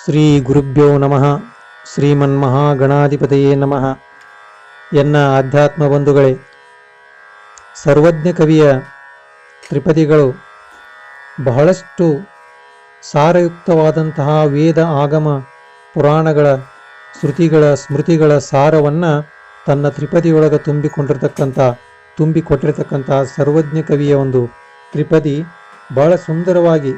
ಶ್ರೀ ಗುರುಭ್ಯೋ ನಮಃ. ಶ್ರೀಮನ್ಮಹಾಗಣಾಧಿಪತಿಯೇ ನಮಃ. ಎನ್ನ ಆಧ್ಯಾತ್ಮ ಬಂಧುಗಳೇ ಸರ್ವಜ್ಞ ಕವಿಯ ತ್ರಿಪದಿಗಳು ಬಹಳಷ್ಟು ಸಾರಯುಕ್ತವಾದಂತಹ ವೇದ ಆಗಮ ಪುರಾಣಗಳ ಶ್ರುತಿಗಳ ಸ್ಮೃತಿಗಳ ಸಾರವನ್ನು ತನ್ನ ತ್ರಿಪದಿಯೊಳಗೆ ತುಂಬಿಕೊಂಡಿರ್ತಕ್ಕಂಥ, ತುಂಬಿಕೊಟ್ಟಿರ್ತಕ್ಕಂಥ ಸರ್ವಜ್ಞ ಕವಿಯ ಒಂದು ತ್ರಿಪದಿ ಬಹಳ ಸುಂದರವಾಗಿ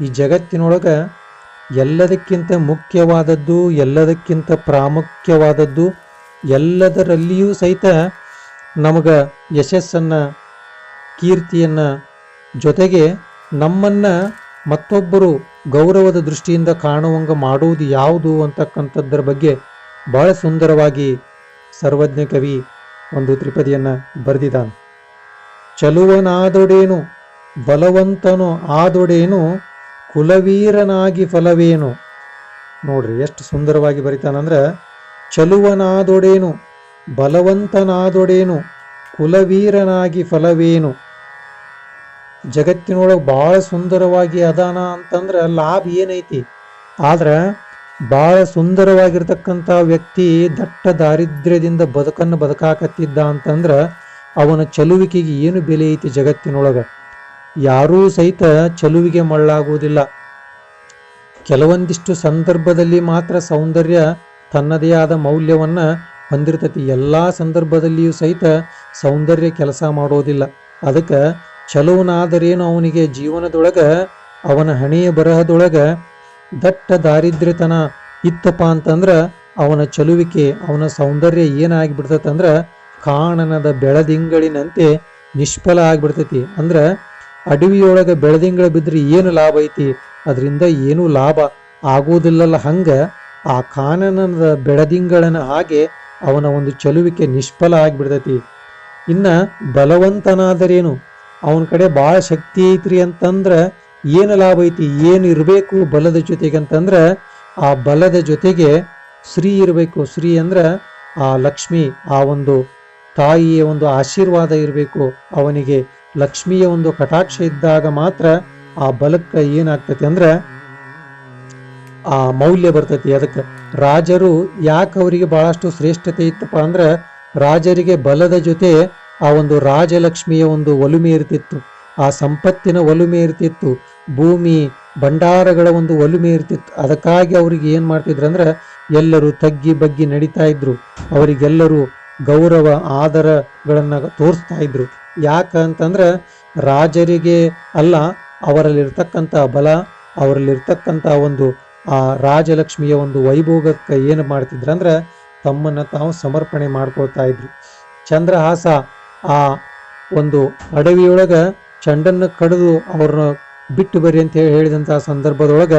ಈ ಜಗತ್ತಿನೊಳಗೆ ಎಲ್ಲದಕ್ಕಿಂತ ಮುಖ್ಯವಾದದ್ದು, ಎಲ್ಲದಕ್ಕಿಂತ ಪ್ರಾಮುಖ್ಯವಾದದ್ದು, ಎಲ್ಲದರಲ್ಲಿಯೂ ಸಹಿತ ನಮಗೆ ಯಶಸ್ಸನ್ನು, ಕೀರ್ತಿಯನ್ನು ಜೊತೆಗೆ ನಮ್ಮನ್ನು ಮತ್ತೊಬ್ಬರು ಗೌರವದ ದೃಷ್ಟಿಯಿಂದ ಕಾಣುವಂಗೆ ಮಾಡುವುದು ಯಾವುದು ಅಂತಕ್ಕಂಥದ್ದರ ಬಗ್ಗೆ ಬಹಳ ಸುಂದರವಾಗಿ ಸರ್ವಜ್ಞ ಕವಿ ಒಂದು ತ್ರಿಪದಿಯನ್ನು ಬರೆದಿದ್ದಾನೆ. ಚಲುವನಾದೊಡೇನು, ಬಲವಂತನು ಆದೊಡೇನು ಕುಲವೀರನಾಗಿ ಫಲವೇನು? ನೋಡ್ರಿ, ಎಷ್ಟು ಸುಂದರವಾಗಿ ಬರಿತಾನಂದ್ರೆ, ಚಲುವನಾದೊಡೇನು, ಬಲವಂತನಾದೊಡೇನು, ಕುಲವೀರನಾಗಿ ಫಲವೇನು? ಜಗತ್ತಿನೊಳಗೆ ಭಾಳ ಸುಂದರವಾಗಿ ಅದಾನ ಅಂತಂದ್ರೆ ಲಾಭ ಏನೈತಿ? ಆದ್ರೆ, ಭಾಳ ಸುಂದರವಾಗಿರ್ತಕ್ಕಂಥ ವ್ಯಕ್ತಿ ದಟ್ಟ ದಾರಿದ್ರ್ಯದಿಂದ ಬದುಕನ್ನು ಬದುಕಾಕತ್ತಿದ್ದ ಅಂತಂದ್ರೆ, ಅವನ ಚಲುವಿಕೆಗೆ ಏನು ಬೆಲೆ ಐತಿ ಜಗತ್ತಿನೊಳಗೆ? ಯಾರೂ ಸಹಿತ ಚಲುವಿಗೆ ಮಳ್ಳಾಗುವುದಿಲ್ಲ. ಕೆಲವೊಂದಿಷ್ಟು ಸಂದರ್ಭದಲ್ಲಿ ಮಾತ್ರ ಸೌಂದರ್ಯ ತನ್ನದೇ ಆದ ಮೌಲ್ಯವನ್ನು ಹೊಂದಿರ್ತತಿ. ಎಲ್ಲ ಸಂದರ್ಭದಲ್ಲಿಯೂ ಸಹಿತ ಸೌಂದರ್ಯ ಕೆಲಸ ಮಾಡೋದಿಲ್ಲ. ಅದಕ್ಕೆ ಚಲುವನಾದರೇನು ಅವನಿಗೆ ಜೀವನದೊಳಗೆ, ಅವನ ಹಣೆಯ ಬರಹದೊಳಗೆ ದಟ್ಟ ದಾರಿದ್ರ್ಯತನ ಇತ್ತಪ್ಪ ಅಂತಂದ್ರೆ ಅವನ ಚಲುವಿಕೆ, ಅವನ ಸೌಂದರ್ಯ ಏನಾಗಿಬಿಡ್ತೈತಂದ್ರ ಕಾಣನದ ಬೆಳದಿಂಗಳಿನಂತೆ ನಿಷ್ಫಲ ಆಗಿಬಿಡ್ತೈತಿ. ಅಂದ್ರ ಅಡವಿಯೊಳಗೆ ಬೆಳದಿಂಗಳ ಬಿದ್ದರೆ ಏನು ಲಾಭ ಐತಿ? ಅದರಿಂದ ಏನೂ ಲಾಭ ಆಗೋದಿಲ್ಲಲ್ಲ ಹಂಗ ಆ ಕಾನನದ ಬೆಳದಿಂಗಳನ ಹಾಗೆ ಅವನ ಒಂದು ಚಲುವಿಕೆ ನಿಷ್ಫಲ ಆಗ್ಬಿಡ್ತೈತಿ. ಇನ್ನ ಬಲವಂತನಾದರೇನು? ಅವನ ಕಡೆ ಭಾಳ ಶಕ್ತಿ ಐತ್ರಿ ಅಂತಂದ್ರೆ ಏನು ಲಾಭ ಐತಿ? ಏನು ಇರಬೇಕು ಬಲದ ಜೊತೆಗೆ ಅಂತಂದ್ರೆ ಆ ಬಲದ ಜೊತೆಗೆ ಶ್ರೀ ಇರಬೇಕು. ಶ್ರೀ ಅಂದ್ರ ಆ ಲಕ್ಷ್ಮಿ, ಆ ಒಂದು ತಾಯಿಯ ಒಂದು ಆಶೀರ್ವಾದ ಇರಬೇಕು ಅವನಿಗೆ. ಲಕ್ಷ್ಮಿಯ ಒಂದು ಕಟಾಕ್ಷ ಇದ್ದಾಗ ಮಾತ್ರ ಆ ಬಲಕ್ಕೆ ಏನಾಗ್ತೈತಿ ಅಂದ್ರೆ ಆ ಮೌಲ್ಯ ಬರ್ತೈತಿ. ಅದಕ್ಕೆ ರಾಜರು ಯಾಕೆ ಅವರಿಗೆ ಬಹಳಷ್ಟು ಶ್ರೇಷ್ಠತೆ ಇತ್ತಪ್ಪ ಅಂದ್ರೆ ರಾಜರಿಗೆ ಬಲದ ಜೊತೆ ಆ ಒಂದು ರಾಜಲಕ್ಷ್ಮಿಯ ಒಂದು ಒಲುಮೆ ಇರ್ತಿತ್ತು. ಆ ಸಂಪತ್ತಿನ ಒಲುಮೆ ಇರ್ತಿತ್ತು. ಭೂಮಿ, ಭಂಡಾರಗಳ ಒಂದು ಒಲುಮೆ ಇರ್ತಿತ್ತು. ಅದಕ್ಕಾಗಿ ಅವ್ರಿಗೆ ಏನು ಮಾಡ್ತಿದ್ರು ಅಂದ್ರೆ ಎಲ್ಲರೂ ತಗ್ಗಿ ಬಗ್ಗಿ ನಡೀತಾ ಇದ್ರು. ಅವರಿಗೆಲ್ಲರೂ ಗೌರವ, ಆದರಗಳನ್ನ ತೋರಿಸ್ತಾ ಇದ್ರು. ಯಾಕ ಅಂತಂದ್ರೆ ರಾಜರಿಗೆ ಅಲ್ಲ, ಅವರಲ್ಲಿರ್ತಕ್ಕಂಥ ಬಲ, ಅವರಲ್ಲಿರ್ತಕ್ಕಂಥ ಒಂದು, ಆ ರಾಜಲಕ್ಷ್ಮಿಯ ಒಂದು ವೈಭೋಗಕ್ಕೆ ಏನು ಮಾಡ್ತಿದ್ರು ಅಂದ್ರೆ ತಮ್ಮನ್ನ ತಾವು ಸಮರ್ಪಣೆ ಮಾಡ್ಕೊಳ್ತಾ ಇದ್ರು. ಚಂದ್ರಹಾಸ ಆ ಒಂದು ಅಡವಿಯೊಳಗ ಚಂಡನ್ನ ಕಡಿದು ಅವ್ರನ್ನ ಬಿಟ್ಟು ಬರಿ ಅಂತ ಹೇಳಿ ಹೇಳಿದಂತಹ ಸಂದರ್ಭದೊಳಗ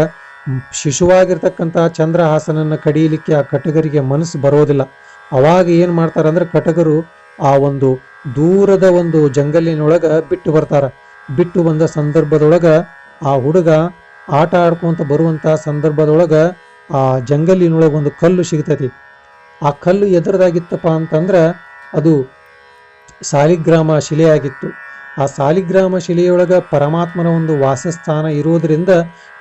ಶಿಶುವಾಗಿರ್ತಕ್ಕಂಥ ಚಂದ್ರಹಾಸನನ್ನ ಕಡಿಯಲಿಕ್ಕೆ ಆ ಕಟಗರಿಗೆ ಮನಸ್ಸು ಬರೋದಿಲ್ಲ. ಅವಾಗ ಏನು ಮಾಡ್ತಾರೆ ಅಂದ್ರೆ ಕಟಗರು ಆ ಒಂದು ದೂರದ ಒಂದು ಜಂಗಲಿನೊಳಗ ಬಿಟ್ಟು ಬರ್ತಾರ. ಬಿಟ್ಟು ಬಂದ ಸಂದರ್ಭದೊಳಗ ಆ ಹುಡುಗ ಆಟ ಆಡ್ಕೊಂತ ಬರುವಂತ ಸಂದರ್ಭದೊಳಗ ಆ ಜಂಗಲಿನೊಳಗ ಒಂದು ಕಲ್ಲು ಸಿಗ್ತತಿ. ಆ ಕಲ್ಲು ಎದರದಾಗಿತ್ತಪ್ಪ ಅಂತಂದ್ರ ಅದು ಸಾಲಿಗ್ರಾಮ ಶಿಲೆಯಾಗಿತ್ತು. ಆ ಸಾಲಿಗ್ರಾಮ ಶಿಲೆಯೊಳಗ ಪರಮಾತ್ಮನ ಒಂದು ವಾಸಸ್ಥಾನ ಇರೋದರಿಂದ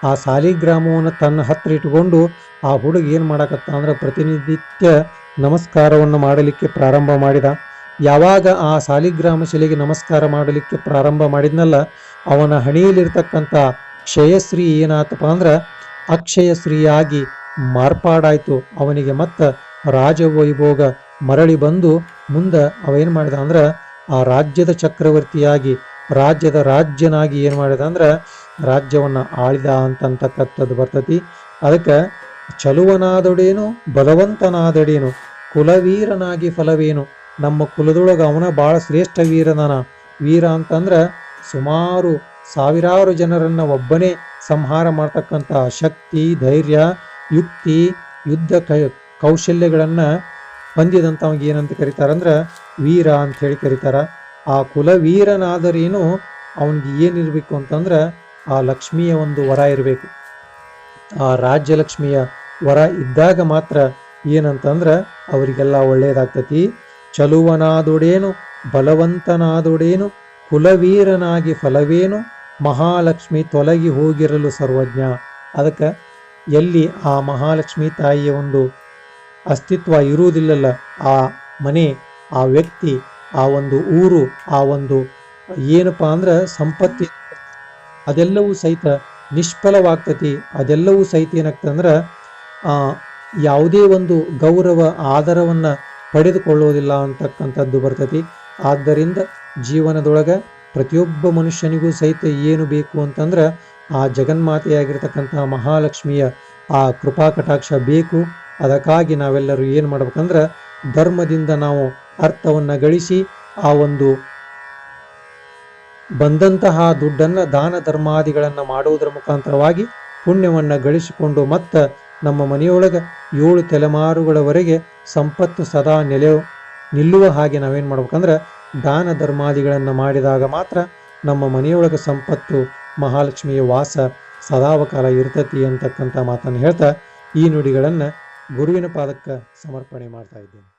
ಆ ಸಾಲಿಗ್ರಾಮವನ್ನು ತನ್ನ ಹತ್ತಿರ ಇಟ್ಟುಕೊಂಡು ಆ ಹುಡುಗ ಏನು ಮಾಡಕತ್ತ ಅಂದ್ರೆ ಪ್ರತಿನಿತ್ಯ ನಮಸ್ಕಾರವನ್ನು ಮಾಡಲಿಕ್ಕೆ ಪ್ರಾರಂಭ ಮಾಡಿದ. ಯಾವಾಗ ಆ ಸಾಲಿಗ್ರಾಮ ಶಿಲೆಗೆ ನಮಸ್ಕಾರ ಮಾಡಲಿಕ್ಕೆ ಪ್ರಾರಂಭ ಮಾಡಿದ್ನಲ್ಲ, ಅವನ ಹಣಿಯಲ್ಲಿರ್ತಕ್ಕಂಥ ಕ್ಷಯಶ್ರೀ ಏನಾಯ್ತಪ್ಪ ಅಂದ್ರೆ ಅಕ್ಷಯಶ್ರೀಯಾಗಿ ಮಾರ್ಪಾಡಾಯಿತು. ಅವನಿಗೆ ಮತ್ತ ರಾಜವೈಭೋಗ ಮರಳಿ ಬಂದು ಮುಂದೆ ಅವೇನು ಮಾಡಿದ ಅಂದ್ರೆ ಆ ರಾಜ್ಯದ ಚಕ್ರವರ್ತಿಯಾಗಿ, ರಾಜ್ಯದ ರಾಜ್ಯನಾಗಿ ಏನು ಮಾಡಿದ ಅಂದ್ರೆ ರಾಜ್ಯವನ್ನು ಆಳಿದ ಅಂತಕ್ಕಂಥದ್ದು ಬರ್ತತಿ. ಅದಕ್ಕೆ ಚಲುವನಾದೊಡೇನು, ಬಲವಂತನಾದಡೇನು, ಕುಲವೀರನಾಗಿ ಫಲವೇನು ನಮ್ಮ ಕುಲದೊಳಗೆ ಅವನ ಭಾಳ ಶ್ರೇಷ್ಠ ವೀರನನ. ವೀರ ಅಂತಂದ್ರೆ ಸುಮಾರು ಸಾವಿರಾರು ಜನರನ್ನು ಒಬ್ಬನೇ ಸಂಹಾರ ಮಾಡ್ತಕ್ಕಂಥ ಶಕ್ತಿ, ಧೈರ್ಯ, ಯುಕ್ತಿ, ಯುದ್ಧ ಕೌಶಲ್ಯಗಳನ್ನು ಹೊಂದಿದಂಥ ಏನಂತ ಕರೀತಾರಂದ್ರೆ ವೀರ ಅಂತ ಹೇಳಿ ಕರೀತಾರ. ಆ ಕುಲವೀರನಾದರೇನು ಅವನಿಗೆ ಏನಿರಬೇಕು ಅಂತಂದ್ರೆ ಆ ಲಕ್ಷ್ಮಿಯ ಒಂದು ವರ ಇರಬೇಕು. ಆ ರಾಜ್ಯಲಕ್ಷ್ಮಿಯ ವರ ಇದ್ದಾಗ ಮಾತ್ರ ಏನಂತಂದ್ರೆ ಅವರಿಗೆಲ್ಲ ಒಳ್ಳೆಯದಾಗ್ತತಿ ಚಲುವನಾದೊಡೇನು ಬಲವಂತನಾದೊಡೇನು ಕುಲವೀರನಾಗಿ ಫಲವೇನು ಮಹಾಲಕ್ಷ್ಮಿ ತೊಲಗಿ ಹೋಗಿರಲು ಸರ್ವಜ್ಞ. ಅದಕ್ಕೆ ಎಲ್ಲಿ ಆ ಮಹಾಲಕ್ಷ್ಮಿ ತಾಯಿಯ ಒಂದು ಅಸ್ತಿತ್ವ ಇರುವುದಿಲ್ಲಲ್ಲ ಆ ಮನೆ ಆ ವ್ಯಕ್ತಿ ಆ ಒಂದು ಊರು ಆ ಒಂದು ಏನಪ್ಪ ಅಂದ್ರೆ ಸಂಪತ್ತಿ ಅದೆಲ್ಲವೂ ಸಹಿತ ನಿಷ್ಫಲವಾಗ್ತತಿ. ಅದೆಲ್ಲವೂ ಸಹಿತ ಏನಾಗ್ತಂದ್ರೆ ಆ, ಯಾವುದೇ ಒಂದು ಗೌರವ ಆದರವನ್ನು ಪಡೆದುಕೊಳ್ಳೋದಿಲ್ಲ ಅಂತಕ್ಕಂಥದ್ದು ಬರ್ತತಿ. ಆದ್ದರಿಂದ ಜೀವನದೊಳಗೆ ಪ್ರತಿಯೊಬ್ಬ ಮನುಷ್ಯನಿಗೂ ಸಹಿತ ಏನು ಬೇಕು ಅಂತಂದ್ರೆ ಆ ಜಗನ್ಮಾತೆಯಾಗಿರ್ತಕ್ಕಂತಹ ಮಹಾಲಕ್ಷ್ಮಿಯ ಆ ಕೃಪಾ ಕಟಾಕ್ಷ ಬೇಕು. ಅದಕ್ಕಾಗಿ ನಾವೆಲ್ಲರೂ ಏನು ಮಾಡ್ಬೇಕಂದ್ರೆ ಧರ್ಮದಿಂದ ನಾವು ಅರ್ಥವನ್ನು ಗಳಿಸಿ ಆ ಒಂದು ಬಂದಂತಹ ದುಡ್ಡನ್ನು ದಾನ ಧರ್ಮಾದಿಗಳನ್ನು ಮಾಡುವುದರ ಮುಖಾಂತರವಾಗಿ ಪುಣ್ಯವನ್ನು ಗಳಿಸಿಕೊಂಡು ಮತ್ತು ನಮ್ಮ ಮನೆಯೊಳಗೆ ಏಳು ತಲೆಮಾರುಗಳವರೆಗೆ ಸಂಪತ್ತು ಸದಾ ನೆಲೆ ನಿಲ್ಲುವ ಹಾಗೆ ನಾವೇನು ಮಾಡ್ಬೇಕಂದ್ರೆ ದಾನ ಧರ್ಮಾದಿಗಳನ್ನು ಮಾಡಿದಾಗ ಮಾತ್ರ ನಮ್ಮ ಮನೆಯೊಳಗೆ ಸಂಪತ್ತು, ಮಹಾಲಕ್ಷ್ಮಿಯ ವಾಸ ಸದಾವಕಾಲ ಇರ್ತತಿ ಅಂತಕ್ಕಂಥ ಮಾತನ್ನು ಹೇಳ್ತಾ ಈ ನುಡಿಗಳನ್ನು ಗುರುವಿನ ಪಾದಕ್ಕೆ ಸಮರ್ಪಣೆ ಮಾಡ್ತಾ ಇದ್ದೇನೆ.